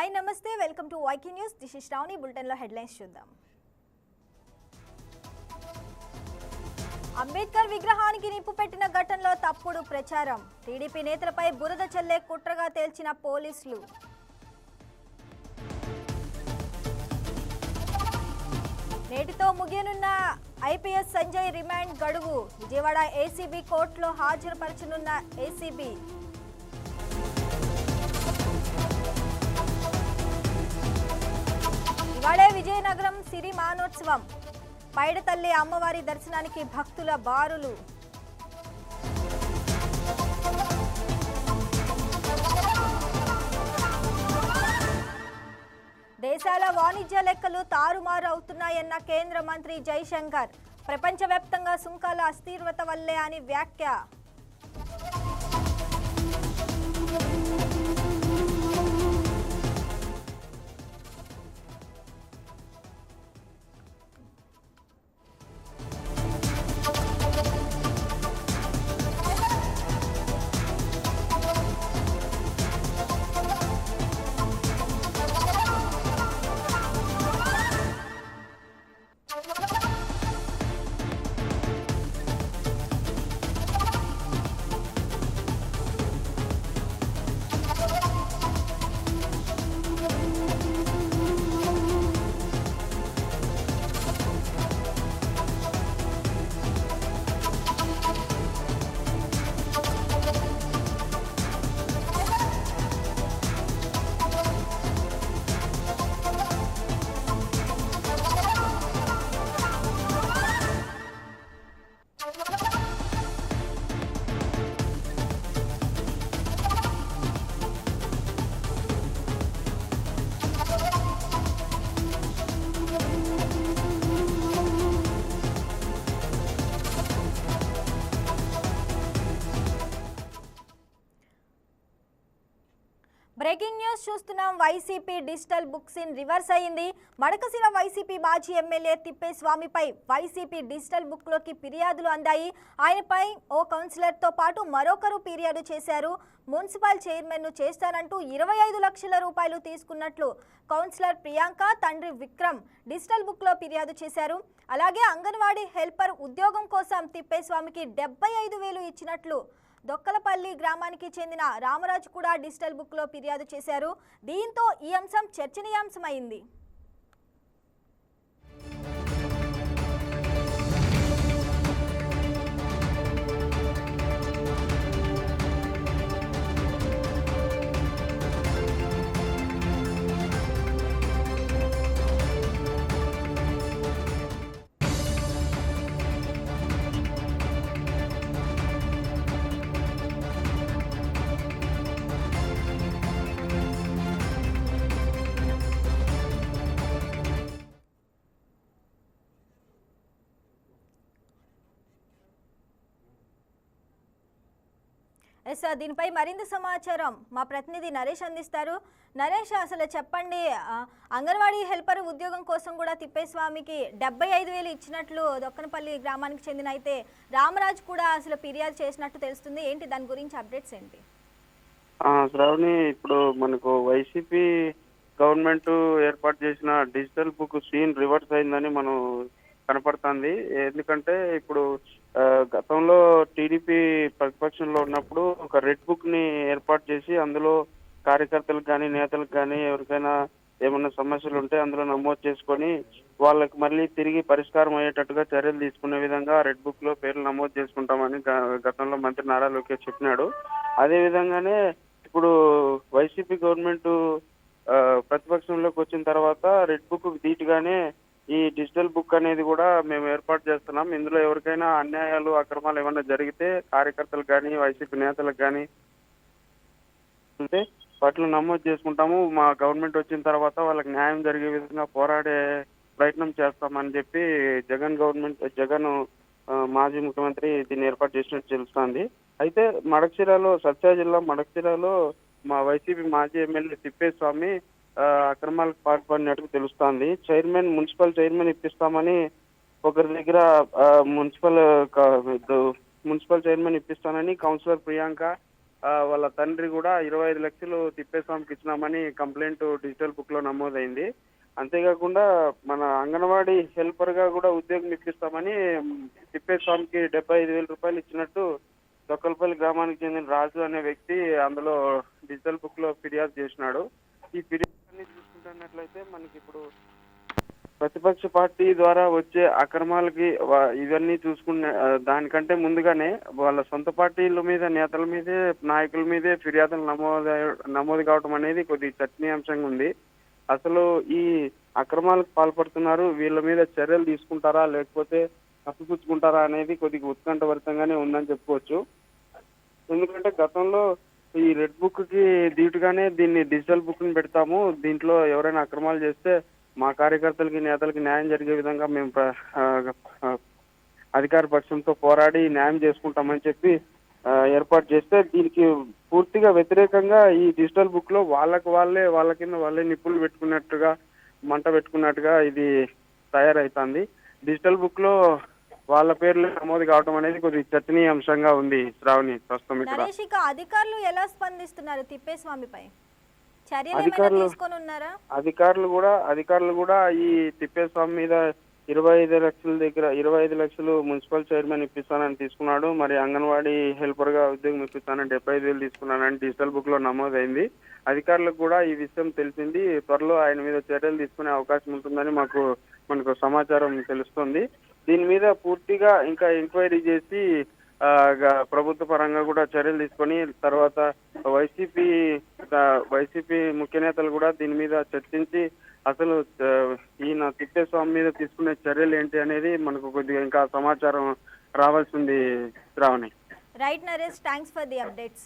Hi నమస్తే. Welcome to YK news this is Shravani బులెటిన్లో headlines చూద్దాం. అంబేద్కర్ విగ్రహానికి నిప్పు పెట్టిన ఘటనలో తప్పుడు ప్రచారం. టీడీపీ నేతలపై బురద చల్లే కుట్రగా తేల్చిన పోలీసులు. నేటితో ముగియనున్న ఐపీఎస్ సంజయ్ రిమాండ్ గడువు. విజయవాడ ఏసీబీ కోర్టులో హాజరుపరచనున్న ఏసీబీ. ఇవాళే విజయనగరం సిరి మానోత్సవం. పైడతల్లి అమ్మవారి దర్శనానికి భక్తుల బారులు. దేశాల వాణిజ్య లెక్కలు తారుమారు అవుతున్నాయన్న కేంద్ర మంత్రి జైశంకర్. ప్రపంచవ్యాప్తంగా సుంకాల అస్థిరత వల్లే అని వ్యాఖ్య. న్యూస్ చూస్తున్నాం. YCP digital books in reverse అయింది మడకశిర వైసీపీ మాజీ ఎమ్మెల్యే తిప్పేస్వామిపై వైసీపీ డిజిటల్ బుక్లోకి ఫిర్యాదులు అందాయి. ఆయనపై ఓ కౌన్సిలర్తో పాటు మరొకరు ఫిర్యాదు చేశారు. మున్సిపల్ చైర్మన్ను చేస్తానంటూ ఇరవై ఐదు లక్షల రూపాయలు తీసుకున్నట్లు కౌన్సిలర్ ప్రియాంక తండ్రి విక్రమ్ డిజిటల్ బుక్లో ఫిర్యాదు చేశారు. అలాగే అంగన్వాడీ హెల్పర్ ఉద్యోగం కోసం తిప్పేస్వామికి డెబ్బై ఐదు వేలు ఇచ్చినట్లు దొక్కలపల్లి గ్రామానికి చెందిన రామరాజు కూడా డిజిటల్ బుక్లో ఫిర్యాదు చేశారు. దీంతో ఈ అంశం చర్చనీయాంశమైంది. ఎస్ సార్ దీనిపై మరింత సమాచారం మా ప్రతినిధి నరేష్ అందిస్తారు. నరేష్ అసలు చెప్పండి అంగన్వాడీ హెల్పర్ ఉద్యోగం కోసం కూడా తిప్పేస్వామికి డెబ్బై ఐదు వేలు ఇచ్చినట్లు దొక్కనపల్లి గ్రామానికి చెందిన అయితే రామరాజ్ కూడా అసలు ఫిర్యాదు చేసినట్టు తెలుస్తుంది. ఏంటి దాని గురించి అప్డేట్స్ ఏంటి? శ్రావణి ఇప్పుడు మనకు వైసీపీ గవర్నమెంట్ ఏర్పాటు చేసిన డిజిటల్ బుక్ సీన్ రివర్స్ అయిందని మనం కనపడుతుంది. ఎందుకంటే ఇప్పుడు గతంలో టీడీపీ ప్రతిపక్షంలో ఉన్నప్పుడు ఒక రెడ్ బుక్ని ఏర్పాటు చేసి అందులో కార్యకర్తలకు కానీ నేతలకు కానీ ఎవరికైనా ఏమైనా సమస్యలు ఉంటే అందులో నమోదు చేసుకొని వాళ్ళకి మళ్ళీ తిరిగి పరిష్కారం అయ్యేటట్టుగా చర్యలు తీసుకునే విధంగా రెడ్ బుక్లో పేర్లు నమోదు చేసుకుంటామని గతంలో మంత్రి నారా లోకేష్ చెప్పినాడు. అదే విధంగానే ఇప్పుడు వైసీపీ గవర్నమెంట్ ప్రతిపక్షంలోకి వచ్చిన తర్వాత రెడ్ బుక్ ధీటుగానే ఈ డిజిటల్ బుక్ అనేది కూడా మేము ఏర్పాటు చేస్తున్నాం. ఇందులో ఎవరికైనా అన్యాయాలు అక్రమాలు ఏమైనా జరిగితే కార్యకర్తలకు కానీ వైసీపీ నేతలకు కానీ ఉంటే వాటిని నమోదు చేసుకుంటాము. మా గవర్నమెంట్ వచ్చిన తర్వాత వాళ్ళకి న్యాయం జరిగే విధంగా పోరాడే ప్రయత్నం చేస్తామని చెప్పి జగన్ గవర్నమెంట్ జగన్ మాజీ ముఖ్యమంత్రి దీన్ని ఏర్పాటు చేసినట్టు తెలుస్తోంది. అయితే మడక్సిరాలో సత్యా జిల్లా మడక్సిరాలో మా వైసీపీ మాజీ ఎమ్మెల్యే తిప్పేస్వామి అక్రమాలకు పాల్పడినట్టు తెలుస్తోంది. చైర్మన్ మున్సిపల్ చైర్మన్ ఇప్పిస్తామని ఒకరి దగ్గర మున్సిపల్ మున్సిపల్ చైర్మన్ ఇప్పిస్తానని కౌన్సిలర్ ప్రియాంక వాళ్ళ తండ్రి కూడా ఇరవై ఐదు లక్షలు తిప్పేస్వామికి ఇచ్చినామని కంప్లైంట్ డిజిటల్ బుక్లో నమోదైంది. అంతేకాకుండా మన అంగన్వాడీ హెల్పర్గా కూడా ఉద్యోగం ఇప్పిస్తామని తిప్పేస్వామికి డెబ్బై ఐదు వేల రూపాయలు ఇచ్చినట్టు దొక్కలపల్లి గ్రామానికి చెందిన రాజు అనే వ్యక్తి అందులో డిజిటల్ బుక్లో ఫిర్యాదు చేసినాడు. ఈ ఫిర్యాదు చూసుకుంటున్నట్లయితే మనకి ఇప్పుడు ప్రతిపక్ష పార్టీ ద్వారా వచ్చే అక్రమాలకి ఇవన్నీ చూసుకునే దానికంటే ముందుగానే వాళ్ళ సొంత పార్టీల మీద నేతల మీదే నాయకుల మీదే ఫిర్యాదులు నమోదు నమోదు కావడం అనేది కొద్దిగా చర్చనీయాంశంగా ఉంది. అసలు ఈ అక్రమాలకు పాల్పడుతున్నారు వీళ్ళ మీద చర్యలు తీసుకుంటారా లేకపోతే కప్పిపుచ్చుకుంటారా అనేది కొద్దిగా ఉత్కంఠభరితంగానే ఉందని చెప్పుకోవచ్చు. ఎందుకంటే గతంలో ఈ రెడ్ బుక్కి దీటుగానే దీన్ని డిజిటల్ బుక్ని పెడతాము. దీంట్లో ఎవరైనా అక్రమాలు చేస్తే మా కార్యకర్తలకి నేతలకి న్యాయం జరిగే విధంగా మేము అధికార పక్షంతో పోరాడి న్యాయం చేసుకుంటామని చెప్పి ఏర్పాటు చేస్తే దీనికి పూర్తిగా వ్యతిరేకంగా ఈ డిజిటల్ బుక్లో వాళ్ళకి వాళ్ళే వాళ్ళ కింద వాళ్ళే నిప్పులు పెట్టుకున్నట్టుగా మంట పెట్టుకున్నట్టుగా ఇది తయారైతుంది. డిజిటల్ బుక్లో వాళ్ళ పేర్లు నమోదు కావడం అనేది కొద్దిగా చర్చనీయాంశంగా ఉంది శ్రావణి ప్రస్తుతం ఇక్కడ. నరేష్ ఇక అధికారులు ఎలా స్పందిస్తున్నారు తిప్పేస్వామిపై? అధికారులు- అధికారులు కూడా అధికారులు కూడా ఈ తిప్పేస్వామి మీద ఇరవై ఐదు లక్షల దగ్గర ఇరవై ఐదు లక్షలు మున్సిపల్ చైర్మన్ ఇప్పిస్తానని తీసుకున్నాడు. మరి అంగన్వాడీ హెల్పర్గా ఉద్యోగం ఇప్పిస్తానని డెబ్బై ఐదు వేలు తీసుకున్నానని డిజిటల్ బుక్లో నమోదైంది. అధికారులకు కూడా ఈ విషయం తెలిసింది. త్వరలో ఆయన మీద చర్యలు తీసుకునే అవకాశం ఉంటుందని మాకు మనకు సమాచారం తెలుస్తుంది. దీని మీద పూర్తిగా ఇంకా ఎంక్వైరీ చేసి ప్రభుత్వ పరంగా కూడా చర్యలు తీసుకొని తర్వాత వైసీపీ వైసీపీ ముఖ్య నేతలు కూడా దీని మీద చర్చించి అసలు ఈయన తిప్పేస్వామి మీద తీసుకునే చర్యలు ఏంటి అనేది మనకు కొద్దిగా ఇంకా సమాచారం రావాల్సింది Shravani. Right Naresh thanks for the updates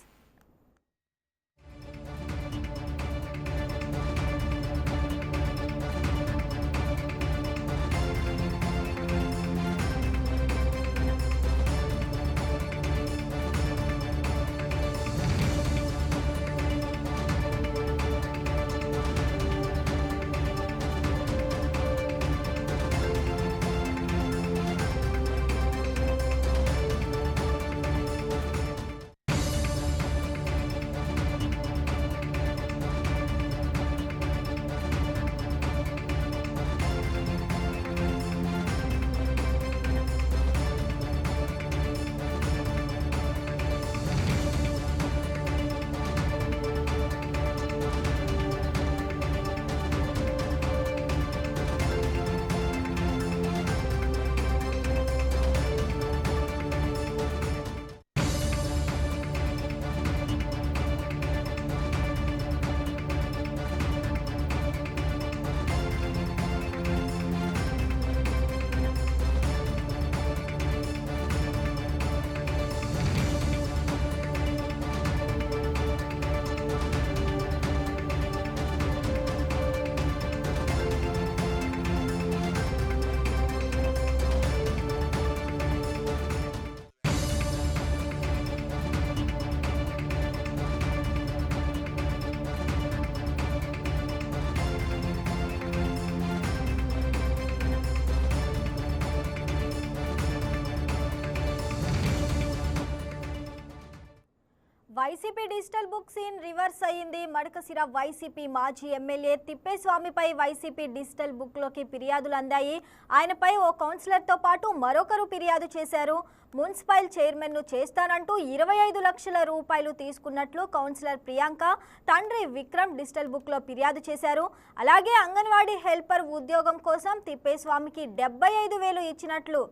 YCP digital book scene reverse అయ్యింది. మడకసిర వైసీపీ మాజీ ఎమ్మెల్యే తిప్పేస్వామిపై వైసీపీ డిజిటల్ బుక్లోకి ఫిర్యాదులు అందాయి. ఆయనపై ఓ కౌన్సిలర్తో పాటు మరొకరు ఫిర్యాదు చేశారు. మున్సిపల్ చైర్మన్ను చేస్తానంటూ ఇరవై ఐదు లక్షల రూపాయలు తీసుకున్నట్లు కౌన్సిలర్ ప్రియాంక తండ్రి విక్రమ్ డిజిటల్ బుక్లో ఫిర్యాదు చేశారు. అలాగే అంగన్వాడీ హెల్పర్ ఉద్యోగం కోసం తిప్పేస్వామికి డెబ్బై ఐదు వేలు ఇచ్చినట్లు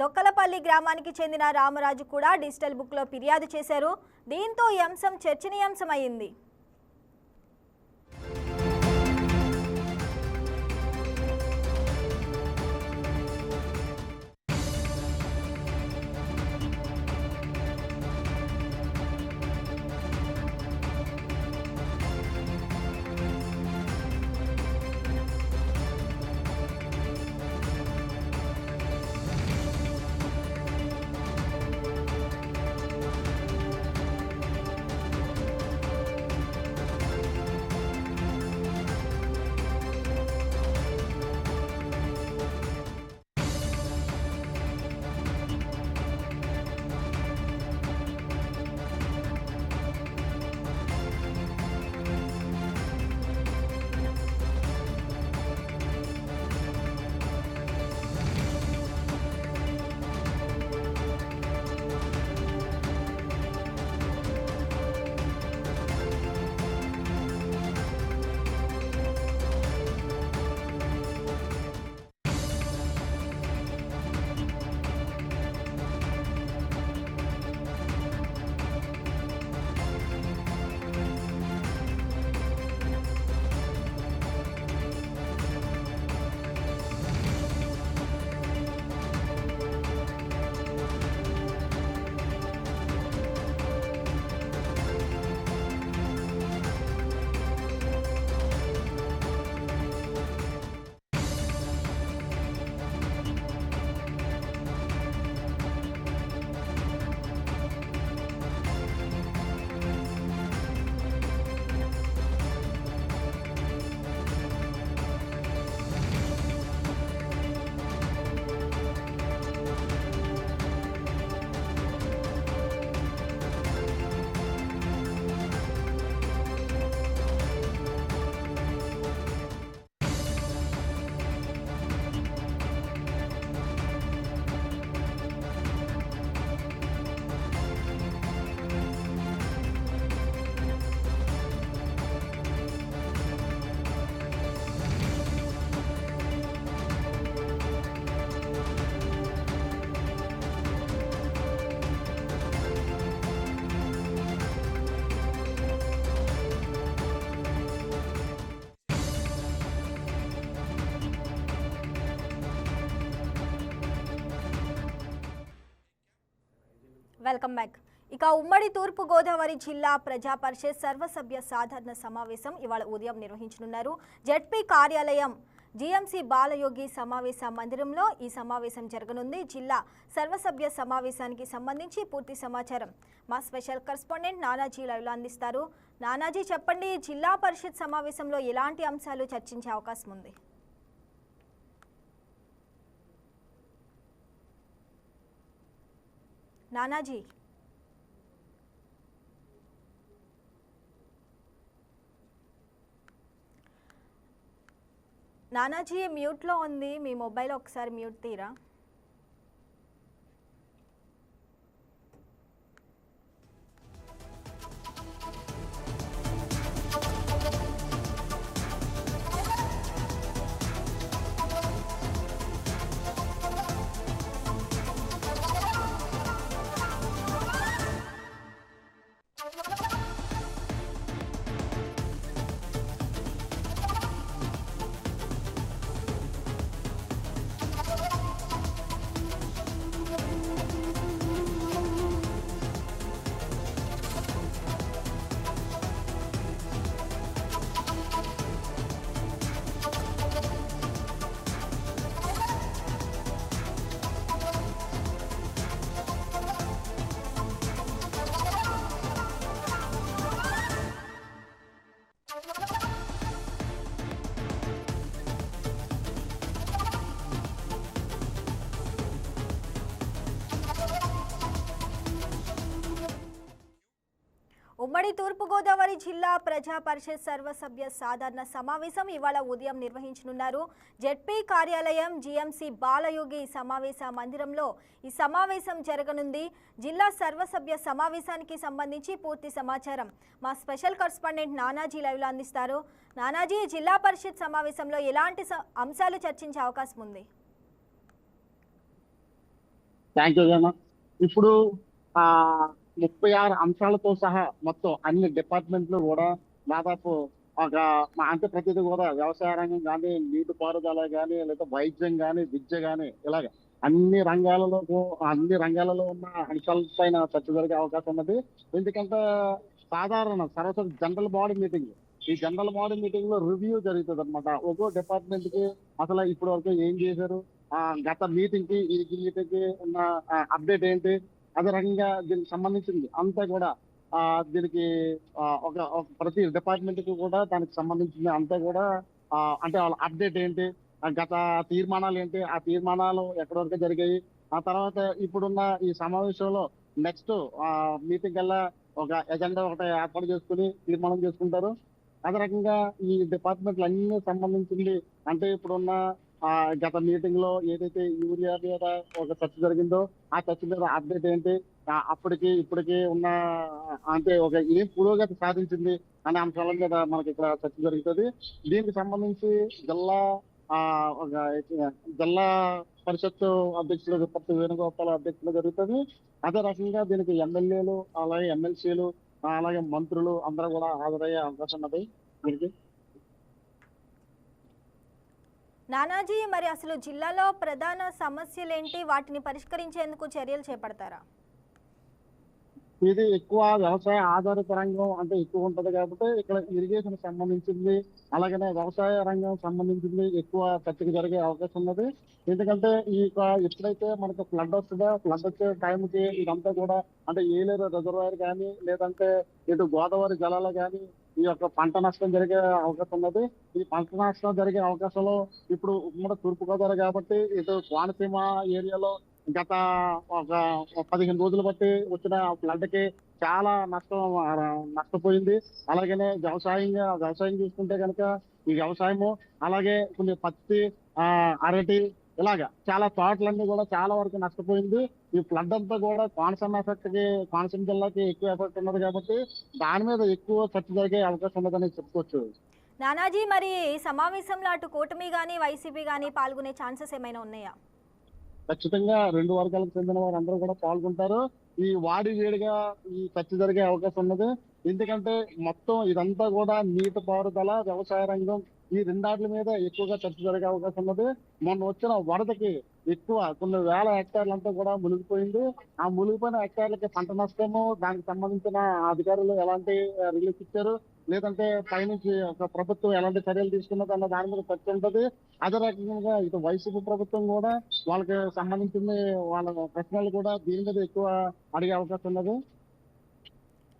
దొక్కలపల్లి గ్రామానికి చెందిన రామరాజు కూడా డిజిటల్ బుక్లో ఫిర్యాదు చేశారు. దీంతో ఈ అంశం చర్చనీయాంశమైంది వెల్కమ్ బ్యాక్. ఇక ఉమ్మడి తూర్పు గోదావరి జిల్లా ప్రజా పరిషత్ సర్వసభ్య సాధారణ సమావేశం ఇవాళ ఉదయం నిర్వహించనున్నారు. జడ్పీ కార్యాలయం జీఎంసీ బాలయోగి సమావేశ మందిరంలో ఈ సమావేశం జరగనుంది. జిల్లా సర్వసభ్య సమావేశానికి సంబంధించి పూర్తి సమాచారం మా స్పెషల్ కరస్పాండెంట్ నానాజీ లైవ్లో అందిస్తారు. నానాజీ చెప్పండి జిల్లా పరిషత్ సమావేశంలో ఎలాంటి అంశాలు చర్చించే అవకాశం ఉంది? నానాజీ. నానాజీ మ్యూట్లో ఉంది. మీ మొబైల్ ఒకసారి మ్యూట్ తీరా? తూర్పుగోదావరి జిల్లా ప్రజా పరిషత్ సర్వసభ్య సాధారణ సమావేశం ఇవాళ ఉదయం నిర్వహించనున్నారు. జెడ్పీ కార్యాలయం జీఎంసీ బాలయోగి సమావేశ మందిరంలో ఈ సమావేశం జరగనుంది. జిల్లా సర్వసభ్య సమావేశానికి సంబంధించి పూర్తి సమాచారం మా స్పెషల్ కరస్పాండెంట్ నానాజీ లైవ్లో అందిస్తారు. నానాజీ జిల్లా పరిషత్ సమావేశంలో ఎలాంటి అంశాలు చర్చించే అవకాశం ఉంది? ఇప్పుడు ముప్పై ఆరు అంశాలతో సహా మొత్తం అన్ని డిపార్ట్మెంట్లు కూడా దాదాపు ఒక మా అంటే ప్రతిదీ కూడా వ్యవసాయ రంగం కానీ నీటిపారుదల కానీ లేదా వైద్యం కానీ విద్య కానీ ఇలాగ అన్ని రంగాలలో అన్ని రంగాలలో ఉన్న అంశాలపైన చర్చ జరిగే అవకాశం ఉన్నది. ఎందుకంటే సాధారణ సరస్వతి జనరల్ బాడీ మీటింగ్ ఈ జనరల్ బాడీ మీటింగ్లో రివ్యూ జరుగుతుంది అనమాట ఒక్కో డిపార్ట్మెంట్కి అసలు ఇప్పటి వరకు ఏం చేశారు? గత మీటింగ్కి ఈ మీటింగ్కి ఉన్న అప్డేట్ ఏంటి? అదే రకంగా దీనికి సంబంధించింది అంతా కూడా ఆ దీనికి ఒక ప్రతి డిపార్ట్మెంట్కి కూడా దానికి సంబంధించింది అంతా కూడా ఆ, అంటే వాళ్ళ అప్డేట్ ఏంటి గత తీర్మానాలు ఏంటి ఆ తీర్మానాలు ఎక్కడి వరకు జరిగాయి ఆ తర్వాత ఇప్పుడున్న ఈ సమావేశంలో నెక్స్ట్ మీటింగ్ కల్లా ఒక ఎజెండా ఒకటి ఏర్పాటు చేసుకుని తీర్మానం చేసుకుంటారు. అదే రకంగా ఈ డిపార్ట్మెంట్లు అన్ని సంబంధించింది అంటే ఇప్పుడున్న గత మీటింగ్లో ఏదైతే యూరియా మీద ఒక చర్చ జరిగిందో ఆ చర్చ మీద అప్డేట్ ఏంటి? అప్పటికి ఇప్పటికి ఉన్న అంటే ఒక ఏం పురోగతి సాధించింది అనే అంశాల మీద మనకి ఇక్కడ చర్చ జరుగుతుంది. దీనికి సంబంధించి జిల్లా ఆ ఒక జిల్లా పరిషత్ అధ్యక్షులు విపత్తు వేణుగోపాల్ అధ్యక్షులు జరుగుతుంది. అదే రకంగా దీనికి ఎమ్మెల్యేలు అలాగే ఎమ్మెల్సీలు అలాగే మంత్రులు అందరూ కూడా హాజరయ్యే అవకాశం ఉన్నది. దీనికి నానాజీ మరి అసలు జిల్లాలో ప్రధాన సమస్యలు ఏంటి వాటిని పరిష్కరించేందుకు చర్యలు చేపడతారా? ఇది ఎక్కువ వ్యవసాయ ఆధారిత రంగం అంటే ఎక్కువ ఉంటది కాబట్టి ఇక్కడ ఇరిగేషన్ సంబంధించింది అలాగనే వ్యవసాయ రంగం సంబంధించింది ఎక్కువ చర్చకు జరిగే అవకాశం ఉన్నది. ఎందుకంటే ఈ ఎప్పుడైతే మనకు ఫ్లడ్ వస్తుందో ఫ్లడ్ వచ్చే టైంకి ఇదంతా కూడా అంటే ఏలేరు రిజర్వాయర్ కానీ లేదంటే ఇటు గోదావరి జలాలు కానీ ఈ యొక్క పంట నష్టం జరిగే అవకాశం ఉన్నది. ఈ పంట నష్టం జరిగే అవకాశంలో ఇప్పుడు ఉమ్మడి తూర్పుగోదావరి కాబట్టి ఇటు కోనసీమ ఏరియాలో గత ఒక పదిహేను రోజులు బట్టి వచ్చిన ఫ్లడ్కి చాలా నష్టం నష్టపోయింది. అలాగనే వ్యవసాయంగా వ్యవసాయం చూసుకుంటే కనుక ఈ వ్యవసాయము అలాగే కొన్ని పత్తి ఆ అరటి ఇలాగా చాలా తోటలన్నీ కూడా చాలా వరకు నష్టపోయింది. ఈ ఫ్లడ్ అంతా కూడా కోనసీమ ఎఫెక్ట్కి కోనసీమ జిల్లాకి ఎక్కువ ఎఫెక్ట్ ఉన్నది కాబట్టి దాని మీద ఎక్కువ చర్చ జరిగే అవకాశం ఉన్నదని చెప్పుకోవచ్చు. నానాజీ మరి సమావేశంలో అటు కూటమి కానీ వైసీపీ కానీ పాల్గొనే ఛాన్సెస్ ఏమైనా ఉన్నాయా? ఖచ్చితంగా రెండు వర్గాలకు చెందిన వారు అందరూ కూడా పాల్గొంటారు. ఈ వాడి వేడిగా ఈ చర్చ జరిగే అవకాశం ఉన్నది. ఎందుకంటే మొత్తం ఇదంతా కూడా నీటి పారుదల వ్యవసాయ రంగం ఈ రెండాట్ల మీద ఎక్కువగా చర్చ జరిగే అవకాశం ఉన్నది. మొన్న వచ్చిన వరదకి ఎక్కువ కొన్ని వేల హెక్టార్లంతా కూడా మునిగిపోయింది. ఆ మునిగిపోయిన హెక్టార్లకి పంట నష్టము దానికి సంబంధించిన అధికారులు ఎలాంటి రిలీఫ్ ఇచ్చారు? లేదంటే పైనుంచి ఒక ప్రభుత్వం ఎలాంటి చర్యలు తీసుకున్నది అన్న దాని మీద చర్చ ఉంటది. అదే రకంగా ఇటు వైసీపీ ప్రభుత్వం కూడా వాళ్ళకి సంబంధించిన వాళ్ళ ప్రశ్నలు కూడా దీని మీద ఎక్కువ అడిగే అవకాశం ఉన్నది.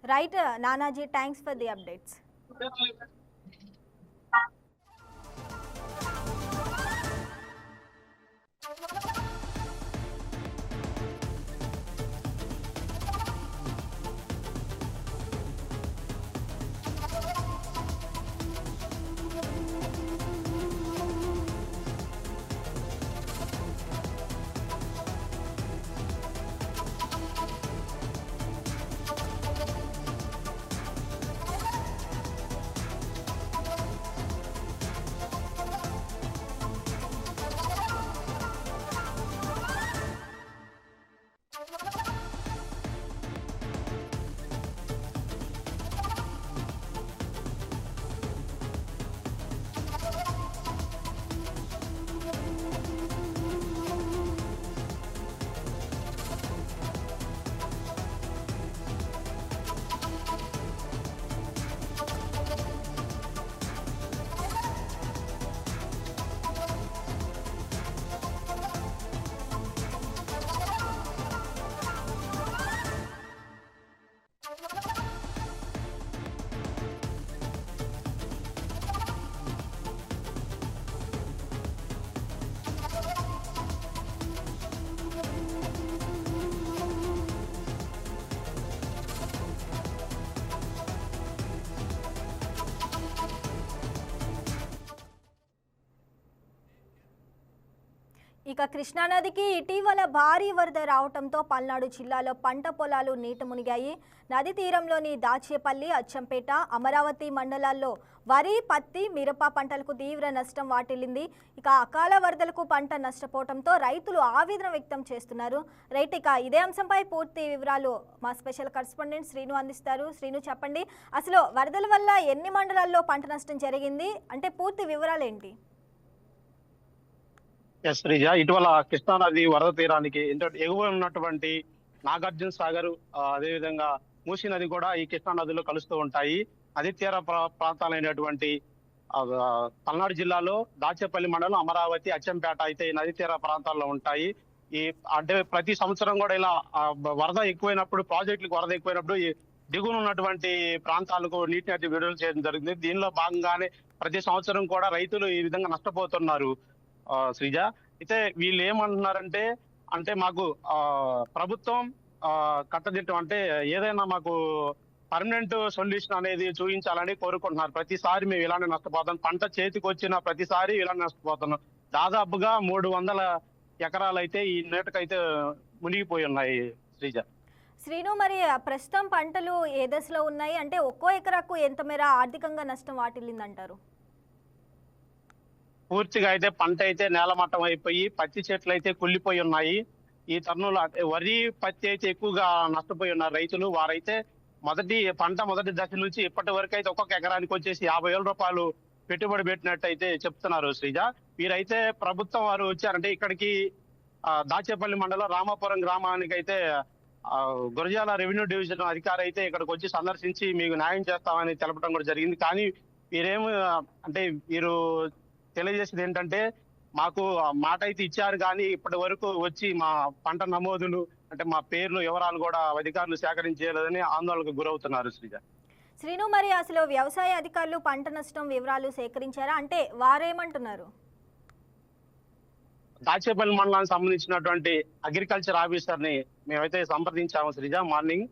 Right Nanaji thanks for the updates. Ha ha ha! ఇక కృష్ణానదికి ఇటీవల భారీ వరద రావడంతో పల్నాడు జిల్లాలో పంట పొలాలు నీట మునిగాయి. నది తీరంలోని దాచేపల్లి అచ్చంపేట అమరావతి మండలాల్లో వరి పత్తి మిరప పంటలకు తీవ్ర నష్టం వాటిల్లింది. ఇక అకాల వరదలకు పంట నష్టపోవడంతో రైతులు ఆవేదన వ్యక్తం చేస్తున్నారు. రైట్ ఇక ఇదే అంశంపై పూర్తి వివరాలు మా స్పెషల్ కరస్పాండెంట్ శ్రీను అందిస్తారు. శ్రీను చెప్పండి? అసలు వరదల వల్ల ఎన్ని మండలాల్లో పంట నష్టం జరిగింది? అంటే పూర్తి వివరాలు ఏంటి ఎస్ శ్రీజ. ఇటీవల కృష్ణానది వరద తీరానికి ఎగువ ఉన్నటువంటి నాగార్జున సాగర్ అదేవిధంగా మూసీ నది కూడా ఈ కృష్ణా నదిలో కలుస్తూ ఉంటాయి. నది తీర ప్రా- ప్రాంతాలైనటువంటి పల్నాడు జిల్లాలో దాచేపల్లి మండలం అమరావతి అచ్చంపేట అయితే ఈ నది తీర ప్రాంతాల్లో ఉంటాయి. ఈ అంటే ప్రతి సంవత్సరం కూడా ఇలా వరద ఎక్కువైనప్పుడు ప్రాజెక్టులకు వరద ఎక్కువైనప్పుడు ఈ దిగువన ఉన్నటువంటి ప్రాంతాలకు నీటిని విడుదల చేయడం జరిగింది. దీనిలో భాగంగానే ప్రతి సంవత్సరం కూడా రైతులు ఈ విధంగా నష్టపోతున్నారు. శ్రీజ. అయితే వీళ్ళు ఏమంటున్నారంటే అంటే మాకు ఆ ప్రభుత్వం ఆ కట్టదిట్టం అంటే ఏదైనా మాకు పర్మనెంట్ సొల్యూషన్ అనేది చూపించాలని కోరుకుంటున్నారు. ప్రతిసారి మేము ఇలానే నష్టపోతాం. పంట చేతికి వచ్చిన ప్రతిసారి ఇలానే నష్టపోతున్నాం. దాదాపుగా మూడు వందల ఎకరాలు అయితే ఈ నేటకైతే మునిగిపోయి ఉన్నాయి శ్రీజ. శ్రీను మరి ప్రస్తుతం పంటలు ఏ దశలో ఉన్నాయి? అంటే ఒక్కో ఎకరాకు ఎంత మేర ఆర్థికంగా నష్టం వాటిల్లిందంటారు? పూర్తిగా అయితే పంట అయితే నేలమట్టం అయిపోయి పత్తి చెట్లు అయితే కుళ్ళిపోయి ఉన్నాయి. ఈ తరుణంలో వరి పత్తి అయితే ఎక్కువగా నష్టపోయి ఉన్నారు రైతులు. వారైతే మొదటి పంట మొదటి దశ నుంచి ఇప్పటి వరకు అయితే ఒక్కొక్క ఎకరానికి వచ్చేసి యాభై వేల రూపాయలు పెట్టుబడి పెట్టినట్టు అయితే చెప్తున్నారు శ్రీజ. వీరైతే ప్రభుత్వం వారు వచ్చారంటే ఇక్కడికి దాచేపల్లి మండలం రామాపురం గ్రామానికి అయితే గురజాల రెవెన్యూ డివిజన్ అధికారి అయితే ఇక్కడికి వచ్చి సందర్శించి మీకు న్యాయం చేస్తామని తెలపడం కూడా జరిగింది. కానీ వీరేమి అంటే వీరు తెలియజేసేది ఏంటంటే మాకు మాట అయితే ఇచ్చారు కానీ ఇప్పటి వరకు వచ్చి మా పంట నమోదులు అంటే మా పేర్లు వివరాలు కూడా అధికారులు సేకరించలేదని ఆందోళనకు గురవుతున్నారు శ్రీజ. శ్రీను మరి అసలు వ్యవసాయ అధికారులు పంట నష్టం వివరాలు సేకరించారా? అంటే వారేమంటున్నారు? దాచేపల్లి మండలానికి సంబంధించినటువంటి అగ్రికల్చర్ ఆఫీసర్ని మేమైతే సంప్రదించాము శ్రీజ మార్నింగ్.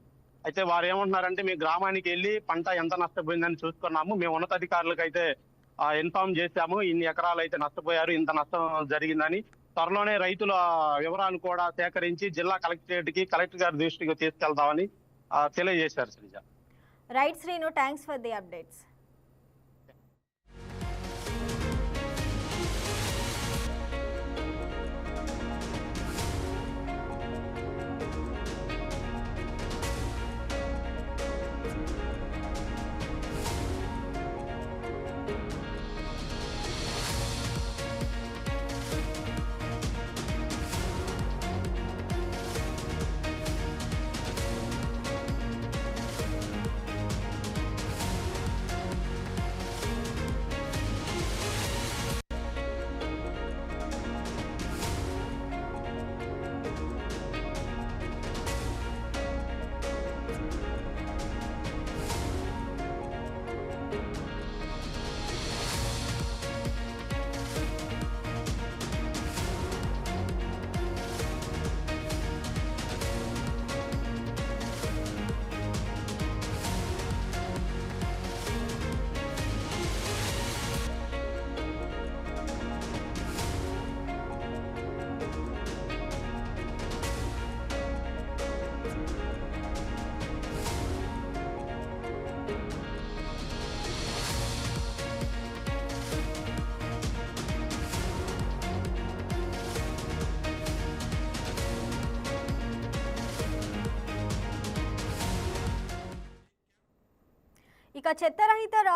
అయితే వారు ఏమంటున్నారంటే మీ గ్రామానికి వెళ్ళి పంట ఎంత నష్టపోయిందని చూసుకున్నాము. మేము ఉన్నతాధికారులకు అయితే ఇన్ఫార్మ్ చేశాము ఇన్ని ఎకరాలు అయితే నష్టపోయారు ఇంత నష్టం జరిగిందని. త్వరలోనే రైతుల వివరాలు కూడా సేకరించి జిల్లా కలెక్టరేట్కి కలెక్టర్ గారి దృష్టికి తీసుకెళ్తామని తెలియజేశారు Sreeja. Right Srinu thanks for the updates ఇక చెత్తరహిత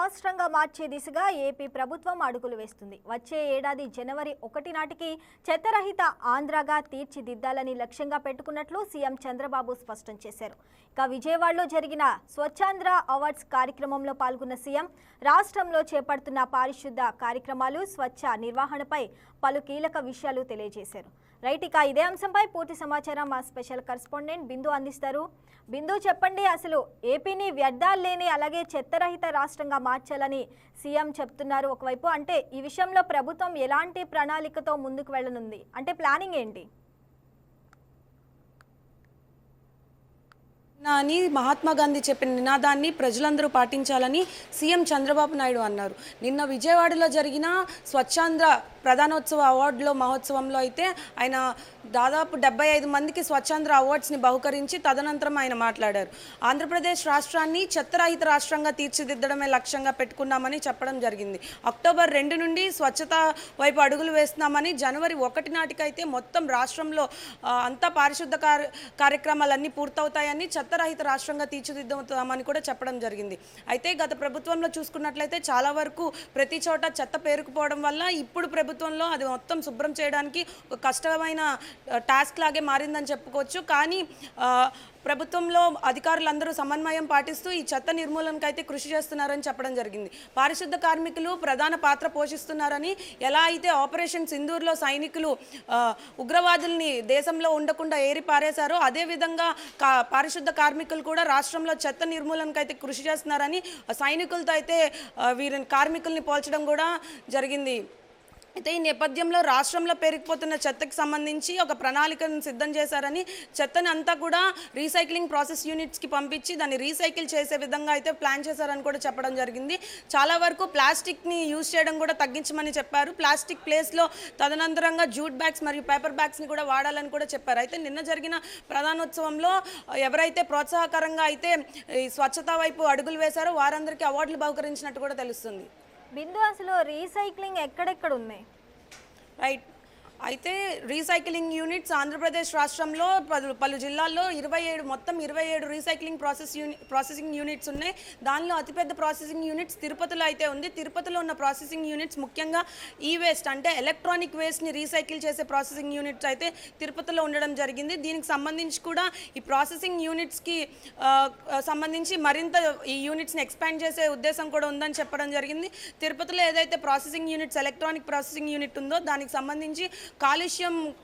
రాష్ట్రంగా మార్చే దిశగా ఏపీ ప్రభుత్వం అడుగులు వేస్తుంది. వచ్చే ఏడాది జనవరి ఒకటి నాటికి చెత్తరహిత ఆంధ్రాగా తీర్చిదిద్దాలని లక్ష్యంగా పెట్టుకున్నట్లు సీఎం చంద్రబాబు స్పష్టం చేశారు. ఇక విజయవాడలో జరిగిన స్వచ్ఛాంధ్ర అవార్డ్స్ కార్యక్రమంలో పాల్గొన్న సీఎం రాష్ట్రంలో చేపడుతున్న పారిశుద్ధ కార్యక్రమాలు స్వచ్ఛ నిర్వహణపై పలు కీలక విషయాలు తెలియజేశారు. రైట్ ఇక ఇదే అంశంపై పూర్తి సమాచారం మా స్పెషల్ కరస్పాండెంట్ బిందు అందిస్తారు. బిందు చెప్పండి అసలు ఏపీని వ్యర్థాలు లేని అలాగే చెత్తరహిత రాష్ట్రంగా మార్చాలని సీఎం చెప్తున్నారు ఒకవైపు. అంటే ఈ విషయంలో ప్రభుత్వం ఎలాంటి ప్రణాళికతో ముందుకు వెళ్ళనుంది? అంటే ప్లానింగ్ ఏంటి? అని మహాత్మా గాంధీ చెప్పిన నినాదాన్ని ప్రజలందరూ పాటించాలని సీఎం చంద్రబాబు నాయుడు అన్నారు. నిన్న విజయవాడలో జరిగిన స్వచ్ఛాంధ్ర ప్రధానోత్సవ అవార్డులో మహోత్సవంలో అయితే ఆయన దాదాపు డెబ్బై ఐదు మందికి స్వచ్ఛాంధ్ర అవార్డ్స్ని బహుకరించి తదనంతరం ఆయన మాట్లాడారు. ఆంధ్రప్రదేశ్ రాష్ట్రాన్ని చెత్తరహిత రాష్ట్రంగా తీర్చిదిద్దడమే లక్ష్యంగా పెట్టుకున్నామని చెప్పడం జరిగింది. అక్టోబర్ రెండు నుండి స్వచ్ఛత వైపు అడుగులు వేస్తున్నామని జనవరి ఒకటి నాటికైతే మొత్తం రాష్ట్రంలో అంతా పారిశుద్ధ కార్య కార్యక్రమాలన్నీ పూర్తవుతాయని చెత్తరహిత రాష్ట్రంగా తీర్చిదిద్దుతామని కూడా చెప్పడం జరిగింది. అయితే గత ప్రభుత్వంలో చూసుకున్నట్లయితే చాలా వరకు ప్రతి చోట చెత్త పేరుకుపోవడం వల్ల ఇప్పుడు ప్రభుత్వం ప్రభుత్వంలో అది మొత్తం శుభ్రం చేయడానికి ఒక కష్టమైన టాస్క్ లాగే మారిందని చెప్పుకోవచ్చు. కానీ ప్రభుత్వంలో అధికారులందరూ సమన్వయం పాటిస్తూ ఈ చెత్త నిర్మూలనకు అయితే కృషి చేస్తున్నారని చెప్పడం జరిగింది. పారిశుద్ధ కార్మికులు ప్రధాన పాత్ర పోషిస్తున్నారని ఎలా అయితే ఆపరేషన్ సింధూర్లో సైనికులు ఉగ్రవాదుల్ని దేశంలో ఉండకుండా ఏరి పారేశారో అదేవిధంగా కా పారిశుద్ధ కార్మికులు కూడా రాష్ట్రంలో చెత్త నిర్మూలనకు అయితే కృషి చేస్తున్నారని సైనికులతో అయితే వీరిని కార్మికుల్ని పోల్చడం కూడా జరిగింది. అయితే ఈ నేపథ్యంలో రాష్ట్రంలో పెరిగిపోతున్న చెత్తకు సంబంధించి ఒక ప్రణాళికను సిద్ధం చేశారని చెత్తని అంతా కూడా రీసైక్లింగ్ ప్రాసెస్ యూనిట్స్కి పంపించి దాన్ని రీసైకిల్ చేసే విధంగా అయితే ప్లాన్ చేశారని కూడా చెప్పడం జరిగింది. చాలా వరకు ప్లాస్టిక్ని యూజ్ చేయడం కూడా తగ్గించమని చెప్పారు. ప్లాస్టిక్ ప్లేస్లో తదనంతరంగా జూట్ బ్యాగ్స్ మరియు పేపర్ బ్యాగ్స్ని కూడా వాడాలని కూడా చెప్పారు. అయితే నిన్న జరిగిన ప్రధానోత్సవంలో ఎవరైతే ప్రోత్సాహకరంగా అయితే ఈ స్వచ్ఛత వైపు అడుగులు వేశారో వారందరికీ అవార్డులు బహుకరించినట్టు కూడా తెలుస్తుంది. బిందు అసలు రీసైక్లింగ్ ఎక్కడెక్కడ ఉన్నాయి? రైట్ అయితే రీసైక్లింగ్ యూనిట్స్ ఆంధ్రప్రదేశ్ రాష్ట్రంలో పలు పలు జిల్లాల్లో ఇరవై ఏడు మొత్తం ఇరవై ఏడు recycling process uni processing units ఉన్నాయి. దానిలో అతిపెద్ద ప్రాసెసింగ్ యూనిట్స్ తిరుపతిలో అయితే ఉంది. తిరుపతిలో ఉన్న ప్రాసెసింగ్ యూనిట్స్ ముఖ్యంగా ఈ వేస్ట్ అంటే ఎలక్ట్రానిక్ వేస్ట్ని రీసైకిల్ చేసే ప్రాసెసింగ్ యూనిట్స్ అయితే తిరుపతిలో ఉండడం జరిగింది. దీనికి సంబంధించి కూడా ఈ ప్రాసెసింగ్ యూనిట్స్కి సంబంధించి మరింత ఈ యూనిట్స్ని ఎక్స్పాండ్ చేసే ఉద్దేశం కూడా ఉందని చెప్పడం జరిగింది. తిరుపతిలో ఏదైతే processing units electronic processing unit ఉందో దానికి సంబంధించి కాలుష్యం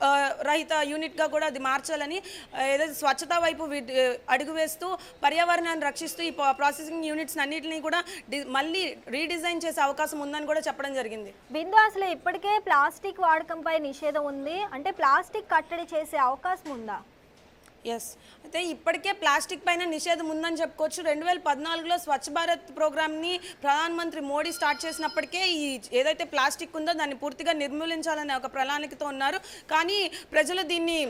రహిత యూనిట్గా కూడా అది మార్చాలని ఏదైతే స్వచ్ఛత వైపు వి- అడుగు వేస్తూ పర్యావరణాన్ని రక్షిస్తూ ఈ ప్రాసెసింగ్ యూనిట్స్ అన్నిటిని కూడా డి- మళ్ళీ రీడిజైన్ చేసే అవకాశం ఉందని కూడా చెప్పడం జరిగింది. బిందు అసలు ఇప్పటికే ప్లాస్టిక్ వాడకంపై నిషేధం ఉంది. అంటే ప్లాస్టిక్ కట్టడి చేసే అవకాశం ఉందా? ఎస్ అయితే ఇప్పటికే ప్లాస్టిక్ పైన నిషేధం ఉందని చెప్పుకోవచ్చు. రెండు వేల పద్నాలుగులో స్వచ్ఛ భారత్ ప్రోగ్రామ్ని ప్రధానమంత్రి మోడీ స్టార్ట్ చేసినప్పటికే ఈ ఏదైతే ప్లాస్టిక్ ఉందో దాన్ని పూర్తిగా నిర్మూలించాలనే ఒక ప్రణాళికతో ఉన్నారు. కానీ ప్రజలు దీన్ని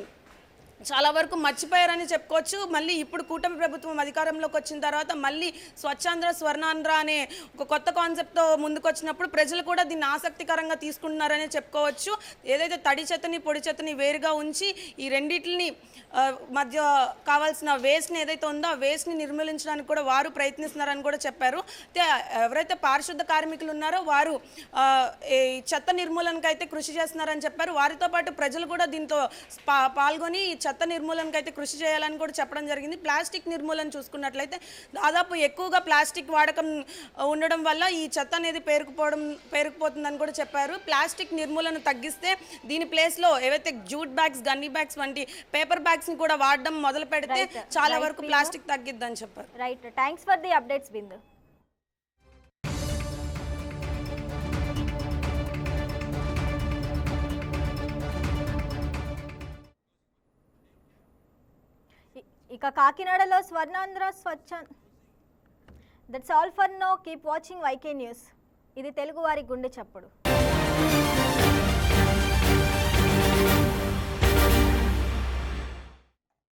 చాలా వరకు మర్చిపోయారని చెప్పుకోవచ్చు. మళ్ళీ ఇప్పుడు కూటమి ప్రభుత్వం అధికారంలోకి వచ్చిన తర్వాత మళ్ళీ స్వచ్ఛాంధ్ర స్వర్ణాంధ్ర అనే ఒక కొత్త కాన్సెప్ట్తో ముందుకు వచ్చినప్పుడు ప్రజలు కూడా దీన్ని ఆసక్తికరంగా తీసుకుంటున్నారని చెప్పుకోవచ్చు. ఏదైతే తడి చెత్తని పొడి చెత్తని వేరుగా ఉంచి ఈ రెండింటిని మధ్య కావాల్సిన వేస్ట్ని ఏదైతే ఉందో ఆ వేస్ట్ని నిర్మూలించడానికి కూడా వారు ప్రయత్నిస్తున్నారని కూడా చెప్పారు. ఎవరైతే పారిశుద్ధ కార్మికులు ఉన్నారో వారు ఈ చెత్త నిర్మూలనకు అయితే కృషి చేస్తున్నారని చెప్పారు. వారితో పాటు ప్రజలు కూడా దీంతో పాల్గొని ఈ చెత్త నిర్మూలనకు అయితే కృషి చేయాలని కూడా చెప్పడం జరిగింది ప్లాస్టిక్ నిర్మూలన చూసుకున్నట్లయితే దాదాపు ఎక్కువగా ప్లాస్టిక్ వాడకం ఉండడం వల్ల ఈ చెత్త అనేది పేరుకుపోవడం పేరుకుపోతుందని కూడా చెప్పారు ప్లాస్టిక్ నిర్మూలన తగ్గిస్తే దీని ప్లేస్లో ఏవైతే జూట్ బ్యాగ్స్ గన్నీ బ్యాగ్స్ వంటి పేపర్ బ్యాగ్స్ని కూడా వాడడం మొదలు పెడితే. చాలా వరకు. ప్లాస్టిక్ తగ్గిద్దని చెప్పారు right thanks for the updates Bindu ఇక కాకినాడలో Swarnandhra Swachh that's all for now keep watching YK news ఇది తెలుగువారి గుండె చప్పుడు.